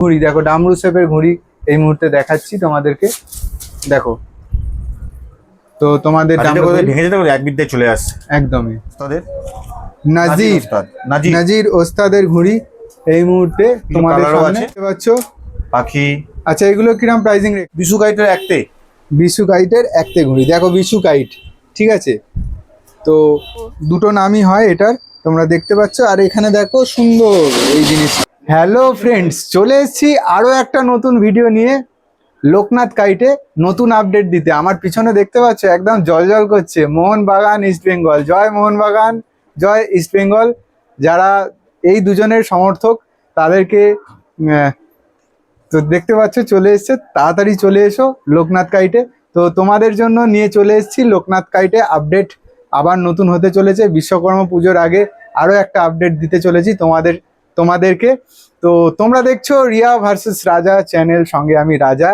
ঘড়ি। দেখো ডামরু শেপের ঘুড়ি এই মুহূর্তে দেখাচ্ছি তোমাদেরকে। দেখো। তো তোমাদের ভেঙে যেতে এক বিদ্যায় চলে আসছে একদমই। তাদের নাজির। নাজির ওস্তাদের ঘড়ি এই মুহূর্তে তোমাদের সামনে। দেখতে পাচ্ছ? পাখি। আচ্ছা এগুলো কিরম প্রাইসিং বিশু গাইটের একতে। বিশু কাইটের একতে ঘড়ি। দেখো বিশু কাইট। ঠিক আছে? তো দুটো নামই হয় এটার। তোমরা দেখতে পাচ্ছ। আর এখানে দেখো সুন্দর এই জিনিস হ্যালো ফ্রেন্ডস চলে এসেছি আরও একটা নতুন ভিডিও নিয়ে লোকনাথ কাইটে নতুন আপডেট দিতে। আমার পিছনে দেখতে পাচ্ছ, একদম জল জল করছে। মোহনবাগান ইস্ট বেঙ্গল জয় মোহনবাগান, জয় ইস্ট বেঙ্গল যারা এই দুজনের সমর্থক, তাদেরকে তো দেখতে পাচ্ছ, চলে এসছে। তাড়াতাড়ি চলে এসো লোকনাথ কাইটে। তো তোমাদের জন্য নিয়ে চলে এসেছি লোকনাথ কাইটে আপডেট আবার নতুন হতে চলেছে। বিশ্বকর্মা পুজোর আগে আরও একটা আপডেট দিতে চলেছি তোমাদের তোমাদেরকে। তো তোমরা দেখছ রিয়া ভার্সেস রাজা চ্যানেল, সঙ্গে আমি রাজা।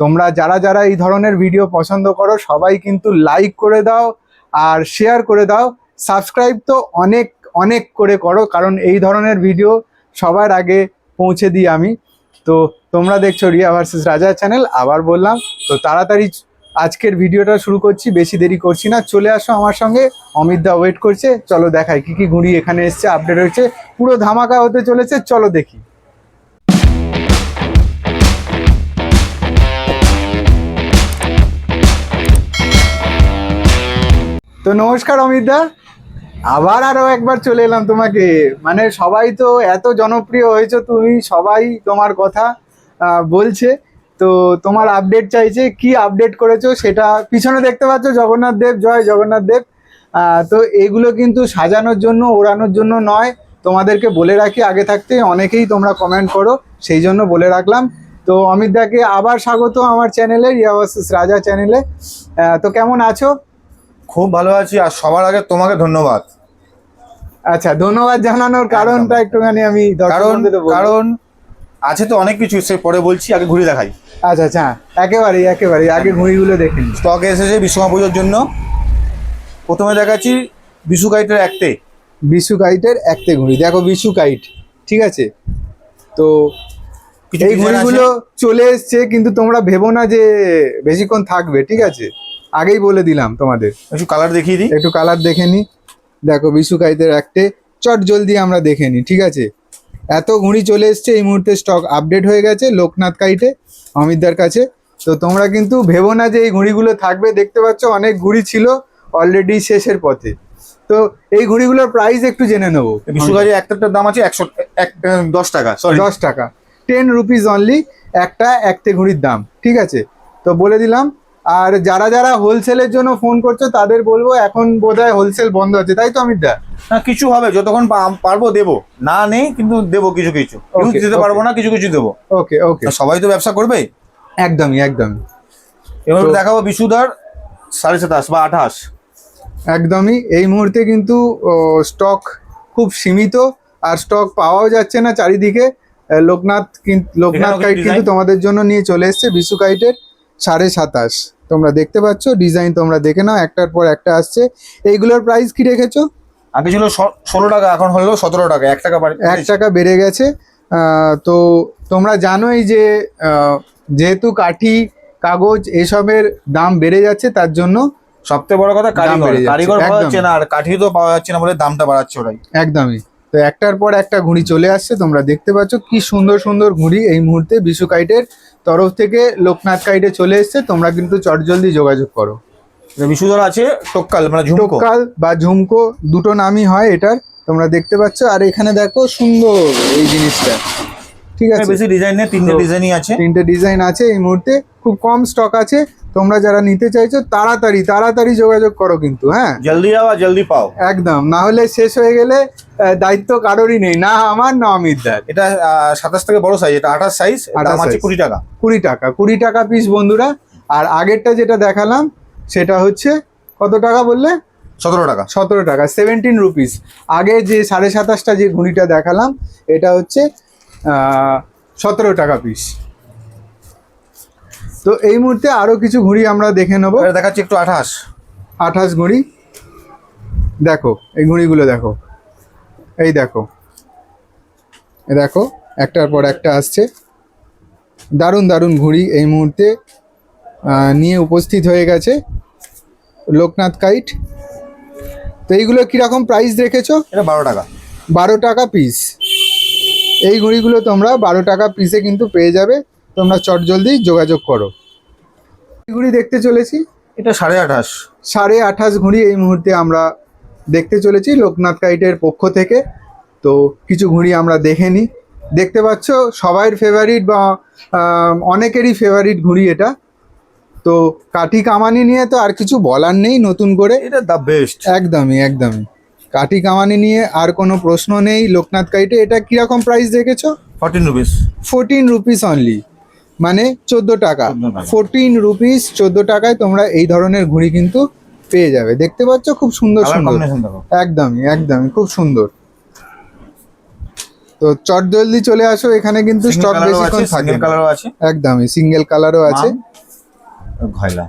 তোমরা যারা যারা এই ধরনের ভিডিও পছন্দ করো, সবাই কিন্তু লাইক করে দাও আর শেয়ার করে দাও। সাবস্ক্রাইব তো অনেক অনেক করে করো, কারণ এই ধরনের ভিডিও সবার আগে পৌঁছে দিই আমি। তো তোমরা দেখছ রিয়া ভার্সেস রাজা চ্যানেল, আবার বললাম, তো তাড়াতাড়ি আজকের ভিডিওটা শুরু করছি, বেশি দেরি করছি না। চলে আসো আমার সঙ্গে। অমিত দা ওয়েট করছে। চলো দেখাই কি কি ঘুড়ি এখানে এসছে আপডেট হয়েছে। পুরো ধামাকা হতে চলেছে, চলো দেখি। তো নমস্কার অমিত দা আবার আরও একবার চলে এলাম তোমাকে। মানে সবাই তো এত জনপ্রিয় হয়েছে তুমি, সবাই তোমার কথা বলছে। তো তোমার আপডেট চাইছে কি আপডেট করেছ সেটা পিছনে দেখতে পাচ্ছ জগন্নাথ দেব জয় জগন্নাথ দেব। তো এগুলো কিন্তু সাজানোর জন্য ওড়ানোর জন্য নয়। তোমাদেরকে বলে রাখি আগে থাকতে অনেকেই তোমরা কমেন্ট করো সেই জন্য বলে রাখলাম। তো অমিত দাকে আবার স্বাগত আমার চ্যানেলে রিয়াবাসিস রাজা চ্যানেলে তো কেমন আছো? খুব ভালো আছি আর সবার আগে তোমাকে ধন্যবাদ। আচ্ছা ধন্যবাদ জানানোর কারণটা একটুখানি আমি কারণ কারণ আছে তো অনেক কিছু সে পরে বলছি আগে ঘুরে দেখাই। আচ্ছা আচ্ছা হ্যাঁ, একেবারেই একেবারেই আগে ঘুড়িগুলো দেখে নিই স্টক এসেছে বিশ্বকর্মা পুজোর জন্য। প্রথমে দেখাচ্ছি বিশু গাইটের একতে। বিশু কাইটের একতে ঘুড়ি দেখো বিশু কাইট ঠিক আছে? তো এই ঘুড়িগুলো চলে এসছে কিন্তু তোমরা ভেবো না যে বেশিক্ষণ থাকবে ঠিক আছে? আগেই বলে দিলাম তোমাদের। একটু কালার দেখিয়ে দিই। একটু কালার দেখে নি। দেখো বিশু কাইতের একটে চট জলদি আমরা দেখে নিই ঠিক আছে? এত ঘুড়ি চলে এসছে এই মুহূর্তে স্টক আপডেট হয়ে গেছে লোকনাথ কাইটে অমিতদার কাছে। তো তোমরা কিন্তু ভেবো না যে এই ঘুড়িগুলো থাকবে। দেখতে পাচ্ছ অনেক ঘুড়ি ছিল অলরেডি শেষের পথে। তো এই ঘুড়িগুলোর প্রাইস একটু জেনে নেব। বিশু গাইটের একটার দাম আছে একশো এক দশ টাকা সরি দশ টাকা। টেন রুপিস অনলি একটা একতে ঘুড়ির দাম ঠিক আছে? তো বলে দিলাম আর যারা যারা হোলসেলের জন্য ফোন করছ তাদের বলব এখন বোধহয় হোলসেল বন্ধ আছে। তাই তো অমিত দা? না কিছু হবে যতক্ষণ পারব দেবো। না নেই কিন্তু দেবো কিছু কিছু। দিতে পারব না কিছু কিছু দেবো। ওকে ওকে সবাই তো ব্যবসা করবে? একদমই একদমই। এবার দেখাবো বিশুদার সাড়ে সাতাশ বা আঠাশ। একদমই এই মুহূর্তে কিন্তু স্টক খুব সীমিত আর স্টক পাওয়াও যাচ্ছে না চারিদিকে। লোকনাথ কিন- লোকনাথ কাইট কিন্তু তোমাদের জন্য নিয়ে চলে এসছে বিশু কাইটের সাড়ে সাতাশ। তোমরা দেখতে পাচ্ছ ডিজাইন তোমরা দেখে নাও একটার পর একটা আসছে। এইগুলোর প্রাইস কি রেখেছো? আগে ছিল ষোলো টাকা এখন হলো সতেরো টাকা এক টাকা এক টাকা বেড়ে গেছে। তো তোমরা জানোই যে যেহেতু কাঠি কাগজ এসবের দাম বেড়ে যাচ্ছে তার জন্য সবথেকে বড় কথা কারিগর। কারিগর পাওয়া না আর কাঠি তো পাওয়া যাচ্ছে না বলে দামটা বাড়াচ্ছে ওরাই। একদমই। তো একটার পর একটা ঘুড়ি চলে আসছে তোমরা দেখতে পাচ্ছ কি সুন্দর সুন্দর ঘুড়ি এই মুহূর্তে বিশু কাইটের তরফ থেকে লোকনাথ কাইডে চলে এসছে তোমরা কিন্তু চটজলদি যোগাযোগ করো। বিশুধর আছে টোক্কাল মানে ঝুমকো। টোকাল বা ঝুমকো দুটো নামই হয় এটার তোমরা দেখতে পাচ্ছ। আর এখানে দেখো সুন্দর এই জিনিসটা। ঠিক আছে? বেশি ডিজাইন নেই তিনটে ডিজাইনই আছে। তিনটে ডিজাইন আছে এই মুহূর্তে। খুব কম স্টক আছে। তোমরা যারা নিতে চাইছো তাড়াতাড়ি তাড়াতাড়ি যোগাযোগ করো কিন্তু হ্যাঁ? জলদি আওয়া জলদি পাও। একদম না হলে শেষ হয়ে গেলে দায়িত্ব কারোরই নেই। না আমার না অমিত অমিতদার এটা সাতাশ থেকে বড় সাইজ এটা আঠাশ সাইজ 28 দাম কুড়ি টাকা। কুড়ি টাকা কুড়ি টাকা পিস বন্ধুরা। আর আগেরটা যেটা দেখালাম সেটা হচ্ছে কত টাকা বললে? সতেরো টাকা। সতেরো টাকা সেভেন্টিন রুপিস আগে যে সাড়ে সাতাশটা যে ঘুড়িটা দেখালাম এটা হচ্ছে সতেরো টাকা পিস তো এই মুহূর্তে আরও কিছু ঘুড়ি আমরা দেখে নেব। দেখাচ্ছি একটু আঠাশ। আঠাশ ঘুড়ি। দেখো এই ঘুড়িগুলো দেখো। এই দেখো। দেখো একটার পর একটা আসছে। দারুণ দারুণ ঘুড়ি এই মুহূর্তে নিয়ে উপস্থিত হয়ে গেছে লোকনাথ কাইট। তো এইগুলো কীরকম প্রাইস রেখেছো? এটা বারো টাকা। বারো টাকা পিস এই ঘুড়িগুলো তোমরা বারো টাকা পিসে কিন্তু পেয়ে যাবে। তোমরা চট জলদি যোগাযোগ করো। এই ঘুড়ি দেখতে চলেছি। এটা সাড়ে আঠাশ। সাড়ে আঠাশ ঘুড়ি এই মুহূর্তে আমরা দেখতে চলেছি লোকনাথ কাইটের পক্ষ থেকে। তো কিছু ঘুড়ি আমরা দেখে নিই। দেখতে পাচ্ছ সবাইয়ের ফেভারিট বা অনেকেরই ফেভারিট ঘুড়ি এটা। তো কাঠি কামানি নিয়ে তো আর কিছু বলার নেই নতুন করে। এটা দ্য বেস্ট একদমই একদমই। কাঠি কামানি নিয়ে আর কোনো প্রশ্ন নেই লোকনাথ কাইটে। এটা কীরকম প্রাইস রেখেছো fourteen rupees fourteen rupees only মানে চোদ্দ টাকা। 14 ফোরটিন রুপিস চোদ্দ টাকায় তোমরা এই ধরনের ঘুড়ি কিন্তু পেয়ে যাবে। দেখতে পাচ্ছ খুব সুন্দর সুন্দর। একদমই একদমই খুব সুন্দর। তো চট জলদি চলে আসো এখানে কিন্তু স্টক বেশিক্ষণ থাকে সিঙ্গেল কালারও আছে। একদমই সিঙ্গেল কালারও আছে। ঘয়লা।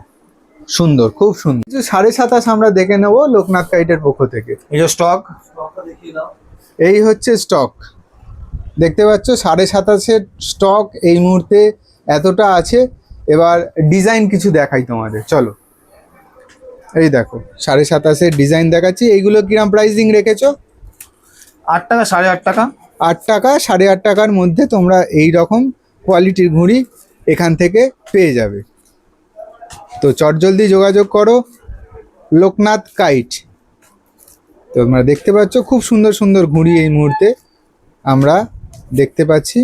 সুন্দর খুব সুন্দর। কিছু সাড়ে সাতাশ আমরা দেখে নেব লোকনাথ কাইটের পক্ষ থেকে। এই যে স্টক এই হচ্ছে স্টক দেখতে পাচ্ছ সাড়ে সাতাশের স্টক এই মুহূর্তে এতটা আছে এবার ডিজাইন কিছু দেখাই তোমাদের চলো। এই দেখো সাড়ে সাতাশের ডিজাইন দেখাচ্ছি এইগুলো কিরাম প্রাইসিং রেখেছো? আট টাকা সাড়ে আট টাকা। আট টাকা সাড়ে আট টাকার মধ্যে তোমরা এই রকম কোয়ালিটির ঘুড়ি এখান থেকে পেয়ে যাবে। তো চটজলদি যোগাযোগ করো লোকনাথ কাইট। তোমরা দেখতে পাচ্ছ খুব সুন্দর সুন্দর ঘুড়ি এই মুহূর্তে আমরা দেখতে পাচ্ছি।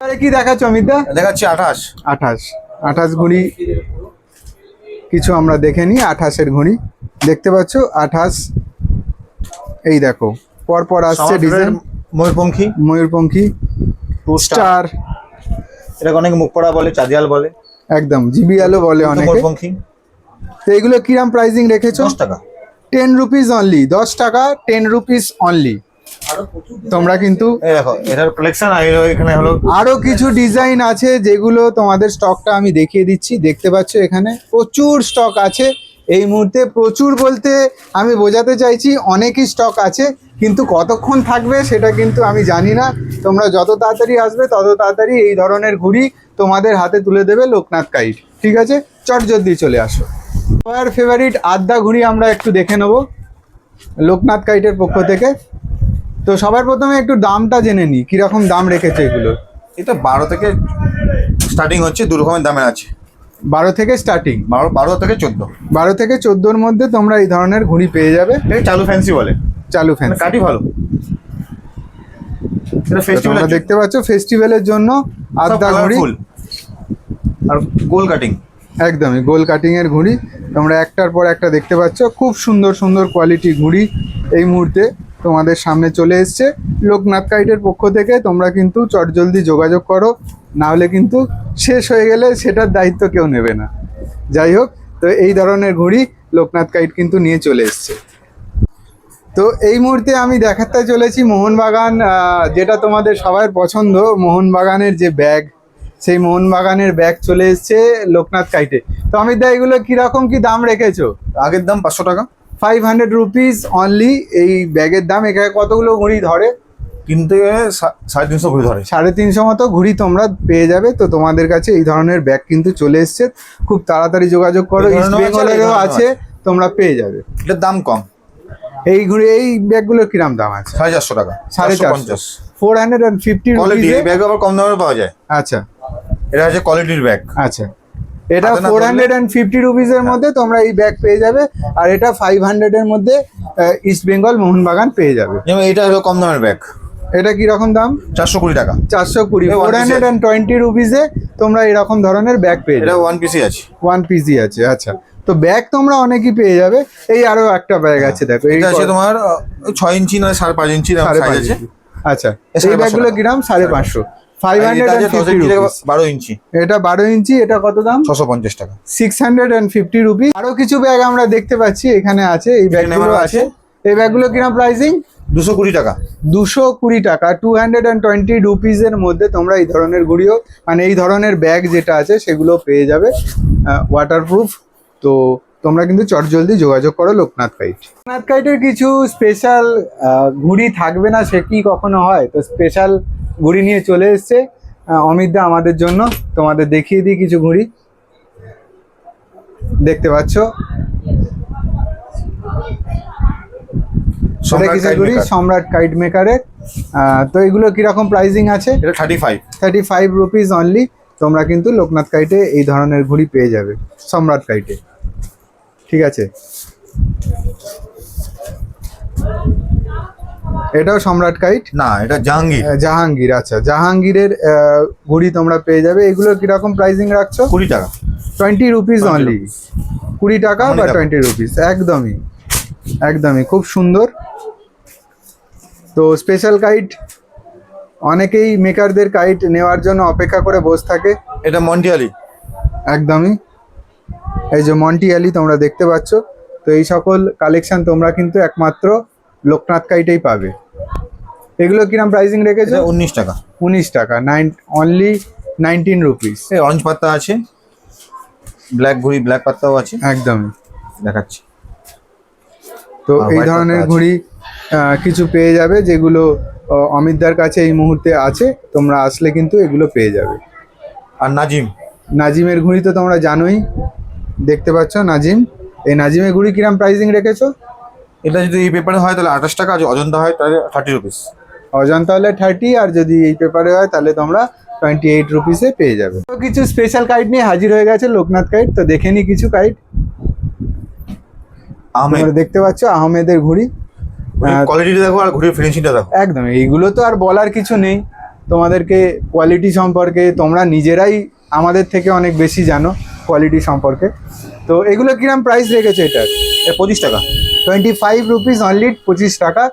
কি দেখাচ্ছ অমিতদা দেখাচ্ছি আঠাশ। আঠাশ। আঠাশ ঘুড়ি কিছু আমরা দেখে নিই আঠাশের ঘুড়ি দেখতে পাচ্ছ আঠাশ। এই দেখো পরপর আসছে ডিজাইন ময়ূরপঙ্খী। ময়ূরপঙ্খী। টু স্টার এটাকে অনেকে মুখ পড়া বলে চাঁদিয়াল বলে। একদম জিবিএলও বলে কিন্তু অনেকে। ময়ূরপঙ্খী। তো এগুলো কিরাম প্রাইসিং রেখেছো? দশ টাকা। টেন রুপিস অনলি দশ টাকা টেন রুপিস অনলি তোমরা কিন্তু দেখো এটার কালেকশন এখানে হলো আরও কিছু ডিজাইন আছে যেগুলো তোমাদের স্টকটা আমি দেখিয়ে দিচ্ছি। দেখতে পাচ্ছ এখানে প্রচুর স্টক আছে। এই মুহূর্তে প্রচুর বলতে আমি বোঝাতে চাইছি অনেকই স্টক আছে কিন্তু কতক্ষণ থাকবে সেটা কিন্তু আমি জানি না। তোমরা যত তাড়াতাড়ি আসবে তত তাড়াতাড়ি এই ধরনের ঘুড়ি তোমাদের হাতে তুলে দেবে লোকনাথ কাইট। ঠিক আছে? চট জলদি চলে আসো। তোমার ফেভারিট আদ্যা ঘুড়ি আমরা একটু দেখে নেব। লোকনাথ কাইটের পক্ষ থেকে। তো সবার প্রথমে একটু দামটা জেনে নিই কীরকম দাম রেখেছে এগুলো? এটা বারো থেকে স্টার্টিং হচ্ছে দু রকমের দামের আছে। বারো থেকে স্টার্টিং বারো বারো থেকে চোদ্দ। বারো থেকে চোদ্দোর মধ্যে তোমরা এই ধরনের ঘুড়ি পেয়ে যাবে। চালু ফ্যান্সি বলে। চালু ফ্যান মানে কাটি ভালো। তোমরা দেখতে পাচ্ছ ফেস্টিভ্যালের জন্য আদ্যা ঘুড়ি। আর গোল কাটিং একদমই গোল কাটিং এর ঘুড়ি। তোমরা একটার পর একটা দেখতে পাচ্ছ খুব সুন্দর সুন্দর কোয়ালিটি ঘুড়ি এই মুহূর্তে। তোমাদের সামনে চলে এসছে। লোকনাথ কাইটের পক্ষ থেকে তোমরা কিন্তু চটজলদি যোগাযোগ করো, না হলে কিন্তু শেষ হয়ে গেলে সেটার দায়িত্ব কেউ নেবে না। যাই হোক, তো এই ধরনের ঘুড়ি লোকনাথ কাইট কিন্তু নিয়ে চলে এসছে। তো এই মুহূর্তে আমি দেখাতে চলেছি মোহনবাগান যেটা তোমাদের সবার পছন্দ, মোহনবাগানের যে ব্যাগ, সেই মোহনবাগানের ব্যাগ চলে এসছে লোকনাথ কাইটে। তো আমি দা, এগুলো কীরকম কি দাম রেখেছো? আগের দাম পাঁচশো টাকা। ফাইভ হান্ড্রেড রুপিস অনলি এই ব্যাগের দাম এখানে কতগুলো ঘুড়ি ধরে? কিনতে সাড়ে তিনশো ঘুরে ধরে। সাড়ে তিনশো মতো ঘুড়ি তোমরা পেয়ে যাবে। তো তোমাদের কাছে এই ধরনের ব্যাগ কিন্তু চলে এসছে। খুব তাড়াতাড়ি যোগাযোগ করো ইস্ট আছে, বেঙ্গলেরও আছে। তোমরা পেয়ে যাবে। এটার দাম কম। এই ঘুড়ি এই ব্যাগগুলোর কিরাম দাম আছে? সাড়ে চারশো টাকা। সাড়ে চারশো পঞ্চাশ। Four hundred and fifty bag আবার কম দামে পাওয়া যায়। আচ্ছা। এটা হচ্ছে কোয়ালিটির ব্যাগ। আচ্ছা। এটা four hundred and fifty rupees এর মধ্যে তোমরা এই ব্যাগ পেয়ে যাবে। আর এটা ফাইভ হান্ড্রেড এর মধ্যে ইস্ট বেঙ্গল মোহনবাগান পেয়ে যাবে। এটা হলো কম দামের ব্যাগ এটা কি রকম দাম? চারশো কুড়ি টাকা। চারশো কুড়ি। ফোর হান্ড্রেড অ্যান্ড টোয়েন্টি রুপিসে তোমরা এরকম ধরনের ব্যাগ পেয়ে যাবে। ওয়ান পিসি আছে। ওয়ান পিসই আছে আচ্ছা। তো ব্যাগ তোমরা অনেকই পেয়ে যাবে। এই আরও একটা ব্যাগ আছে দেখো। এই এটা আছে তোমার ছয় ইঞ্চি না সাড়ে পাঁচ ইঞ্চি সাড়ে পাঁচ আছে। ইঞ্চি। আচ্ছা এই ব্যাগগুলো কিরাম সাড়ে পাঁচশো। বারো ইঞ্চি। এটা বারো ইঞ্চি এটা কত দাম? ছশো পঞ্চাশ টাকা। সিক্স হান্ড্রেড অ্যান্ড ফিফটি আরও কিছু ব্যাগ আমরা দেখতে পাচ্ছি এখানে আছে এই ব্যাগগুলো আছে। এই ব্যাগগুলো কিরম প্রাইসিং দুশো কুড়ি টাকা। দুশো কুড়ি টাকা টু হান্ড্রেড অ্যান্ড টোয়েন্টি মধ্যে তোমরা এই ধরনের ঘুড়িও মানে এই ধরনের ব্যাগ যেটা আছে সেগুলো পেয়ে যাবে ওয়াটারপ্রুফ তো তোমরা কিন্তু চটজলদি যোগাযোগ করো লোকনাথ কাইট। লোকনাথ কাইটের কিছু স্পেশাল ঘুড়ি থাকবে না সে কি কখনো হয়? তো স্পেশাল ঘুড়ি নিয়ে চলে এসছে। অমিতদা আমাদের জন্য। তোমাদের দেখিয়ে দিই কিছু ঘুড়ি দেখতে পাচ্ছ? সম্রাট কাইট মেকারের তো এগুলো কীরকম প্রাইসিং আছে? Thirty five thirty five rupees only তোমরা কিন্তু লোকনাথ কাইটে এই ধরনের ঘুড়ি পেয়ে যাবে। সম্রাট কাইটে। ঠিক আছে। এটাও সম্রাট কাইট? না এটা জাহাঙ্গীর। জাহাঙ্গীর আচ্ছা। জাহাঙ্গীরের ঘুড়ি তোমরা পেয়ে যাবে। এগুলো কীরকম প্রাইসিং রাখছো? কুড়ি টাকা। টোয়েন্টি রুপিস অনলি কুড়ি টাকা বা টোয়েন্টি রুপিস একদমই। একদমই। খুব সুন্দর। তো স্পেশাল কাইট অনেকেই মেকারদের কাইট নেওয়ার জন্য অপেক্ষা করে বসে থাকে। এটা মন্টিয়ালি একদমই। এই যে মন্টি আলি তোমরা দেখতে পাচ্ছ। তো এই সকল কালেকশন তোমরা কিন্তু একমাত্র লোকনাথ কাইটেই পাবে। এগুলো কিরম প্রাইসিং রেখেছে? উনিশ টাকা। উনিশ টাকা। নাইন অনলি নাইনটিন রুপিস এই অরেঞ্জ পাত্তা আছে। ব্ল্যাক ঘুড়ি ব্ল্যাক পাত্তাও আছে। একদমই দেখাচ্ছি। তো এই ধরনের পাতা ঘুড়ি কিছু পেয়ে যাবে যেগুলো অমিতদার কাছে এই মুহূর্তে আছে। তোমরা আসলে কিন্তু এগুলো পেয়ে যাবে। আর নাজিম। নাজিমের ঘুড়ি তো তোমরা জানোই। দেখতে পাচ্ছ নাজিম। এই নাজিমের ঘুড়ি কিরম প্রাইসিং রেখেছো? এটা যদি এই পেপারে হয় তাহলে আঠাশ টাকা আর অজন্তা হয় তাহলে থার্টি রুপিস অজন্তা হলে থার্টি আর যদি এই পেপারে হয় তাহলে তোমরা টোয়েন্টি এইট রুপিসে পেয়ে যাবে। তো কিছু স্পেশাল কাইট নিয়ে হাজির হয়ে গেছে লোকনাথ কাইট তো দেখে নি কিছু কাইট আহমেদ। তোমরা দেখতে পাচ্ছ আহমেদের ঘুড়ি। কোয়ালিটিটা দেখো আর ঘুড়ির ফিনিশিংটা দেখো। একদম এইগুলো তো আর বলার কিছু নেই। তোমাদেরকে কোয়ালিটি সম্পর্কে তোমরা নিজেরাই আমাদের থেকে অনেক বেশি জানো। কোয়ালিটি সম্পর্কে। তো এগুলো কিরম প্রাইস রেখেছে এটা? পঁচিশ টাকা। টোয়েন্টি ফাইভ রুপিস অনলি পঁচিশ টাকা।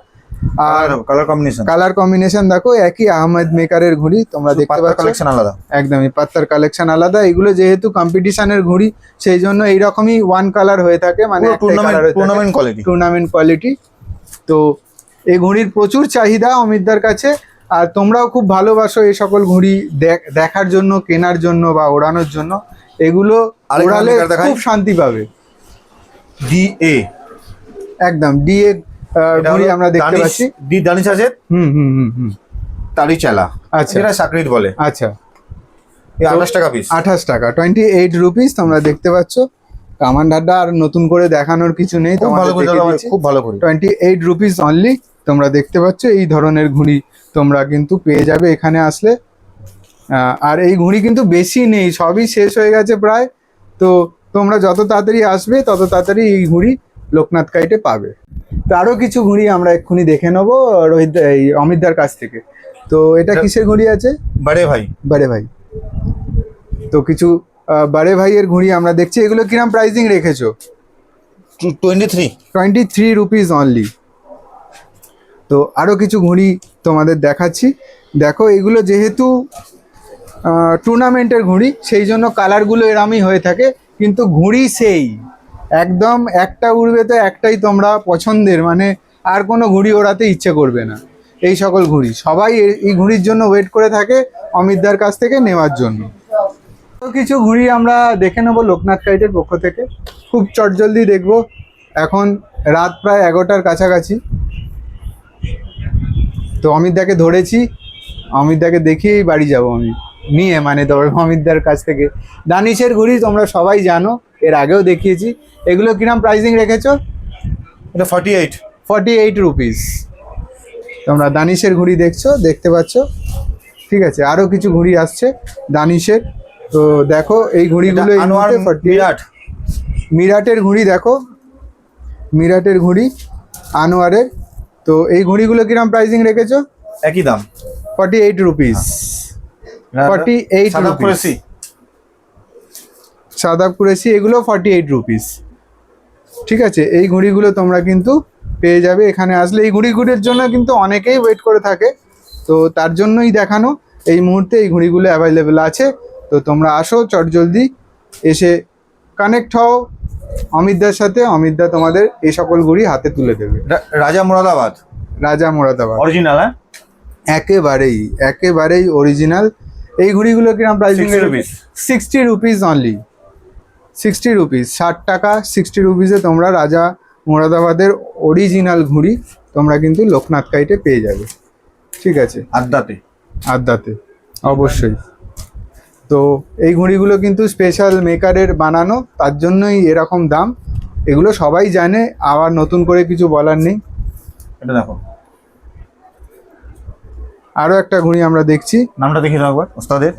আর কালার কম্বিনেশন কালার কম্বিনেশন দেখো একই আহমেদ মেকারের ঘুড়ি তোমরা দেখতে পাচ্ছ। কালেকশন আলাদা। একদমই পাত্তার কালেকশন আলাদা। এগুলো যেহেতু কম্পিটিশনের ঘুড়ি সেই জন্য এইরকমই ওয়ান কালার হয়ে থাকে মানে টুর্নামেন্ট কোয়ালিটি টুর্নামেন্ট কোয়ালিটি তো এই ঘুড়ির প্রচুর চাহিদা অমিতদার কাছে। আর তোমরাও খুব ভালোবাসো এই সকল ঘুড়ি দেখ- দেখার জন্য কেনার জন্য বা ওড়ানোর জন্য। এগুলো ওড়ালে খুব শান্তি পাবে। D A. একদম ডিএ ঘুড়ি আমরা দেখতে পাচ্ছি। ডি দানিশ আছে হুম হুম হুম হুম। তারই চালা আচ্ছা। যেটা সাকরিত বলে। আচ্ছা। এই আঠাশ টাকা পিস আঠাশ টাকা টোয়েন্টি এইট রুপিস তোমরা দেখতে পাচ্ছ। কামান ঢাড্ডা আর নতুন করে দেখানোর কিছু নেই খুব ভালো করে খুব ভালো করে। টোয়েন্টি এইট রুপিস অনলি তোমরা দেখতে পাচ্ছ। এই ধরনের ঘুড়ি তোমরা কিন্তু পেয়ে যাবে এখানে আসলে। আর এই ঘুড়ি কিন্তু বেশি নেই সবই শেষ হয়ে গেছে প্রায়। তো তোমরা যত তাড়াতাড়ি আসবে তত তাড়াতাড়ি এই ঘুড়ি লোকনাথ কাইটে পাবে। তো আরও কিছু ঘুড়ি আমরা এক্ষুনি দেখে নেব রোহিত এই অমিতদার কাছ থেকে। তো এটা কিসের ঘুড়ি আছে? বারে ভাই। বারে ভাই। তো কিছু বারে ভাইয়ের ঘুড়ি আমরা দেখছি। এগুলো কিরম প্রাইসিং রেখেছো? Twenty three twenty three rupees only তো আরও কিছু ঘুড়ি তোমাদের দেখাচ্ছি। দেখো এগুলো যেহেতু টুর্নামেন্টের ঘুড়ি, সেই জন্য কালারগুলো এরমই হয়ে থাকে, কিন্তু ঘুড়ি সেই। একদম একটা উড়বে তো একটাই তোমরা পছন্দের মানে আর কোনো ঘুড়ি ওড়াতে ইচ্ছে করবে না। এই সকল ঘুড়ি। সবাই এই ঘুড়ির জন্য ওয়েট করে থাকে অমিতদার কাছ থেকে নেওয়ার জন্য। কিছু ঘুড়ি আমরা দেখে নেব লোকনাথ কাইটের পক্ষ থেকে। খুব চটজলদি দেখব। এখন রাত প্রায় এগারোটার কাছাকাছি। তো অমিতদাকে ধরেছি। অমিতদাকে দেখিয়েই বাড়ি যাব আমি। নিয়ে মানে ধর অমিতদার কাছ থেকে। দানিশের ঘুড়ি তোমরা সবাই জানো এর আগেও দেখিয়েছি। এগুলো কিরম প্রাইসিং রেখেছো? এটা forty eight forty eight rupees তোমরা দানিশের ঘুড়ি দেখছ দেখতে পাচ্ছ। ঠিক আছে আরও কিছু ঘুড়ি আসছে দানিশের। তো দেখো এই ঘুড়িগুলো এই আনোয়ার মুহূর্তে 48 বিরাট মিরাটের ঘুড়ি দেখো। মিরাটের ঘুড়ি আনোয়ারের। তো এই ঘুড়িগুলো কিরম প্রাইসিং রেখেছো? একই দাম। Forty eight rupees forty eight সাদা রুপিস কুরেসি সাদা কুরেসি এগুলো ফর্টি এইট রুপিস ঠিক আছে এই ঘুড়িগুলো তোমরা কিন্তু পেয়ে যাবে এখানে। আসলে এই ঘুড়িগুলোর জন্য কিন্তু অনেকেই ওয়েট করে থাকে। তো তার জন্যই দেখানো এই মুহূর্তে এই ঘুড়িগুলো অ্যাভেলেবেল আছে। তো তোমরা আসো চটজলদি এসে কানেক্ট হও। অমিতদার সাথে অমিতদা তোমাদের এই সকল ঘুড়ি হাতে তুলে দেবে। রাজা মুরাদাবাদ। রাজা মোরাদাবাদ। অরিজিনাল হ্যাঁ? একেবারেই একেবারেই অরিজিনাল এই ঘুড়িগুলো কিরম pricing 60 rupees। Sixty rupees only sixty rupees ষাট টাকা সিক্সটি রুপিসে তোমরা রাজা মোরাদাবাদের অরিজিনাল ঘুড়ি তোমরা কিন্তু লোকনাথ কাইটে পেয়ে যাবে। ঠিক আছে? আড্ডাতে। আদ্যাতে অবশ্যই। তো এই ঘুড়িগুলো কিন্তু স্পেশাল মেকারের বানানো তার জন্যই এরকম দাম। এগুলো সবাই জানে আবার নতুন করে কিছু বলার নেই। এটা দেখো। আরও একটা ঘুড়ি আমরা দেখছি। নামটা দেখে একবার ওস্তাদের।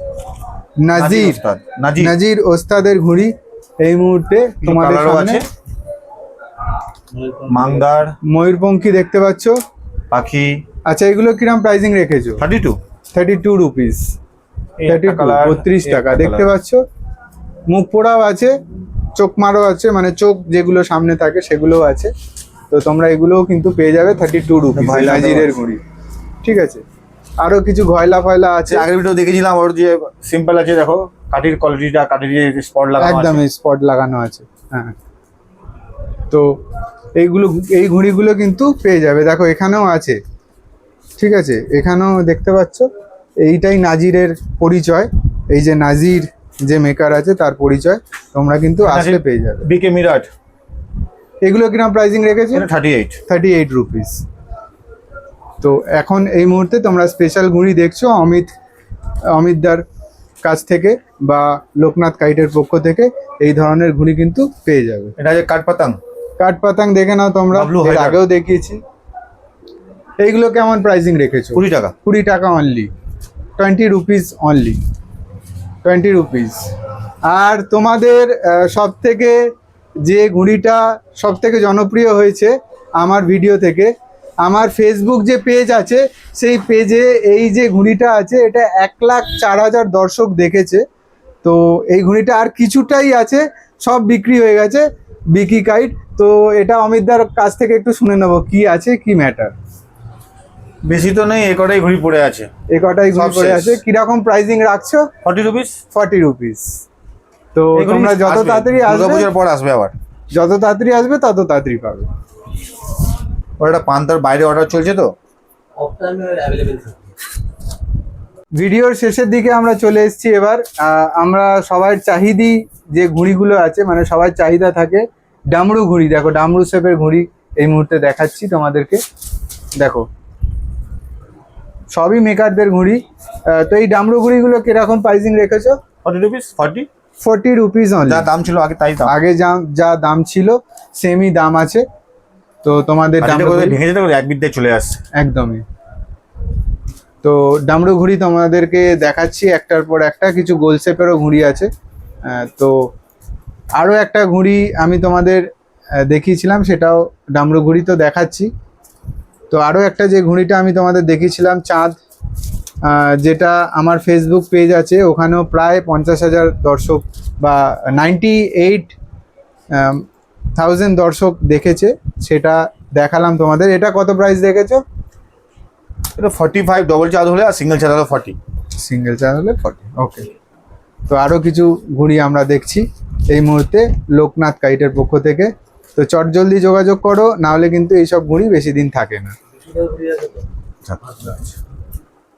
নাজির। নাজির নাজির। ওস্তাদের ঘুড়ি এই মুহূর্তে তোমাদের সামনে। মাঙ্গার ময়ূরপঙ্খী দেখতে পাচ্ছ? পাখি। আচ্ছা এগুলো কিরম প্রাইসিং রেখেছো? Thirty two thirty two rupees thirty two বত্রিশ টাকা। দেখতে পাচ্ছ? মুখ পোড়াও আছে চোখ মারও আছে মানে চোখ যেগুলো সামনে থাকে সেগুলোও আছে। তো তোমরা এগুলোও কিন্তু পেয়ে যাবে থার্টি টু রুপিস নাজিরের ঘুড়ি। ঠিক আছে। আরও কিছু গয়লা ফয়লা আছে। আগের ভিডিও দেখেছিলাম ওর যে সিম্পল আছে দেখো কাঠির কোয়ালিটিটা কাঠির যে স্পট লাগানো একদম স্পট লাগানো আছে হ্যাঁ। তো এইগুলো এই ঘুড়িগুলো কিন্তু পেয়ে যাবে। দেখো এখানেও আছে ঠিক আছে? এখানেও দেখতে পাচ্ছ এইটাই নাজিরের পরিচয়। এই যে নাজির যে মেকার আছে তার পরিচয়। তোমরা কিন্তু আসলে পেয়ে যাবে। বিকে মিরাট এগুলো কিরম প্রাইসিং রেখেছে? Thirty eight thirty eight rupees তো এখন এই মুহূর্তে তোমরা স্পেশাল ঘুড়ি দেখছ অমিত অমিতদার কাছ থেকে বা লোকনাথ কাইটের পক্ষ থেকে এই ধরনের ঘুড়ি কিন্তু পেয়ে যাবে। এটা যে কাঠপাতাং কাঠপাতাং দেখে নাও তোমরা এর আগেও দেখিয়েছি। এইগুলো কেমন প্রাইসিং রেখেছো? কুড়ি টাকা। কুড়ি টাকা only twenty rupees only twenty rupees আর তোমাদের সব থেকে যে ঘুড়িটা সব থেকে জনপ্রিয় হয়েছে আমার ভিডিও থেকে আমার ফেসবুক যে পেজ আছে সেই পেজে এই যে ঘুড়িটা আছে এটা এক লাখ চার হাজার দর্শক দেখেছে। তো এই ঘুড়িটা আর কিছুটাই আছে সব বিক্রি হয়ে গেছে বিকি কাইট। তো এটা অমিতদার কাছ থেকে একটু শুনে নেব কি আছে কি ম্যাটার বেশি তো নেই এ কটাই ঘড়ি পড়ে আছে। এ কটাই ঘুরে পড়ে আছে। কীরকম প্রাইসিং রাখছো? ফর্টি রুপিস ফর্টি রুপিস তো তোমরা যত তাড়াতাড়ি আসবে পর আসবে আবার। যত তাড়াতাড়ি আসবে তত তাড়াতাড়ি পাবে। ওর একটা পান্তার বাইরে অর্ডার চলছে তো? ভিডিওর শেষের দিকে আমরা চলে এসেছি এবার। আমরা সবার চাহিদি যে ঘুড়িগুলো আছে মানে সবার চাহিদা থাকে ডামরু ঘুড়ি। দেখো ডামরু শেপের ঘুড়ি এই মুহূর্তে দেখাচ্ছি তোমাদেরকে। দেখো সবই মেকারদের ঘুড়ি। তো এই ডামরু ঘুড়িগুলো কীরকম প্রাইসিং রেখেছো? Forty rupees forty forty rupees only যা দাম ছিল আগে তাই দাম। আগে যা যা দাম ছিল সেমই দাম আছে। তো তোমাদের ভেঙে যেতে এক বিদ্যায় চলে আসছে। একদমই। তো ডামরু ঘুড়ি তোমাদেরকে দেখাচ্ছি একটার পর একটা কিছু গোল শেপেরও ঘুড়ি আছে। তো আরও একটা ঘুড়ি আমি তোমাদের দেখিয়েছিলাম সেটাও ডামরু ঘুড়ি তো দেখাচ্ছি। তো আরও একটা যে ঘুড়িটা আমি তোমাদের দেখিয়েছিলাম চাঁদ যেটা আমার ফেসবুক পেজ আছে ওখানেও প্রায় পঞ্চাশ হাজার দর্শক বা নাইনটি এইট থাউজেন্ড দর্শক দেখেছে সেটা দেখালাম তোমাদের। এটা কত প্রাইস দেখেছ? এটা ফর্টি ফাইভ ডবল চার্জ হলে আর সিঙ্গেল চার্জ হলে ফর্টি সিঙ্গেল চ্যানেলে ফর্টি ওকে তো আরও কিছু ঘুড়ি আমরা দেখছি এই মুহূর্তে লোকনাথ কাইটের পক্ষ থেকে। তো চট জলদি যোগাযোগ করো নাহলে কিন্তু এইসব ঘুড়ি বেশি দিন থাকে না।